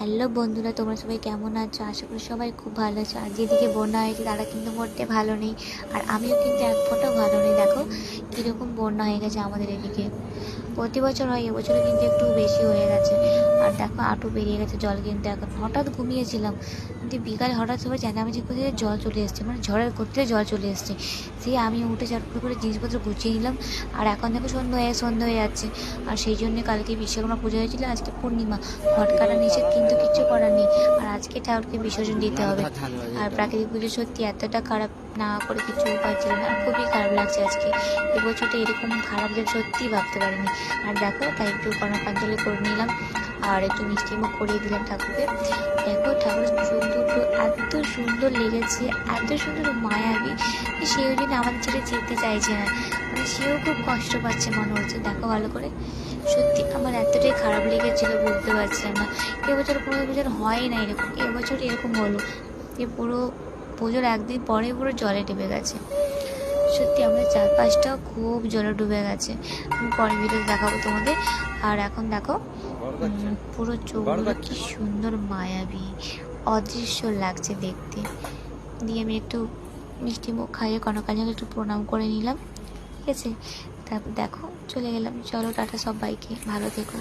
Hello বন্ধুরা, তোমরা সবাই কেমন আছো? আশা করি সবাই খুব ভালো আছো। আর যেদিকে বন্যা হয়েছে, তারা কিন্তু মরতে ভালো নেই। আর আমিও কিন্তু এক ফোটাও ভালো নেই। দেখো, কীরকম বন্যা হয়ে গেছে আমাদের এদিকে। প্রতি বছর হয়, এবছরও কিন্তু একটু বেশি হয়ে গেছে। দেখো আটু বেরিয়ে গেছে, জল কিন্তু এখন। হঠাৎ ঘুমিয়েছিলাম। কিন্তু বিকালে হঠাৎ সবাই চেঁচামেচি করে জল চলে এসছে মানে ঝড়ের করতে জল চলে এসছে। সেই আমি উঠে চটপট করে জিনিসপত্র গুছিয়ে নিলাম, আর এখন দেখো সন্ধ্যা হয়ে সন্ধ্যা হয়ে যাচ্ছে। আর সেই জন্য কালকে বিশ্বকর্মা পুজো হয়েছিল, আজকে পূর্ণিমা। ঘটকাটা নিষেধ কিন্তু কিচ্ছু করার নেই। আর আজকে ঠাকুরকে বিসর্জন দিতে হবে। আর প্রাকৃতিক পুজো সত্যি এতটা খারাপ না করে কিছু উপায় ছিল না খুবই খারাপ লাগছে আজকে। এবছরটা এরকম খারাপ যে সত্যি ভাবতে পারিনি। আর দেখো তাই একটু কর্মকাঞ্জলি করে নিলাম। আর একটু মিষ্টি মুখ করিয়ে দিলাম ঠাকুরকে। দেখো ঠাকুর দুটো এত সুন্দর লেগেছে, এত সুন্দর মায়াবী যে সে ওই জন্য আমাদের ছেড়ে যেতে চাইছে না। মানে সেও খুব কষ্ট পাচ্ছে মনে হচ্ছে। দেখো ভালো করে। সত্যি আমার এতটাই খারাপ লেগেছিলো, বুঝতে পারছিলাম না। এবছর কোনো বছর হয় না এরকম। এবছর এরকম হলো। যে পুরো পুজোর একদিন পরে পুরো জলে ডুবে গেছে। সত্যি আমাদের চারপাশটাও খুব জলে ডুবে গেছে। আমি পরের ভিডিও দেখাবো তোমাদের। আর এখন দেখো পুরো চোখগুলো কি সুন্দর মায়াবী অদৃশ্য লাগছে দেখতে। দিয়ে আমি একটু মিষ্টি মুখ খাইয়ে কনকালে একটু প্রণাম করে নিলাম। ঠিক আছে? তারপর দেখো চলে গেলাম। চলো টাটা সবাইকে। ভালো থেকো।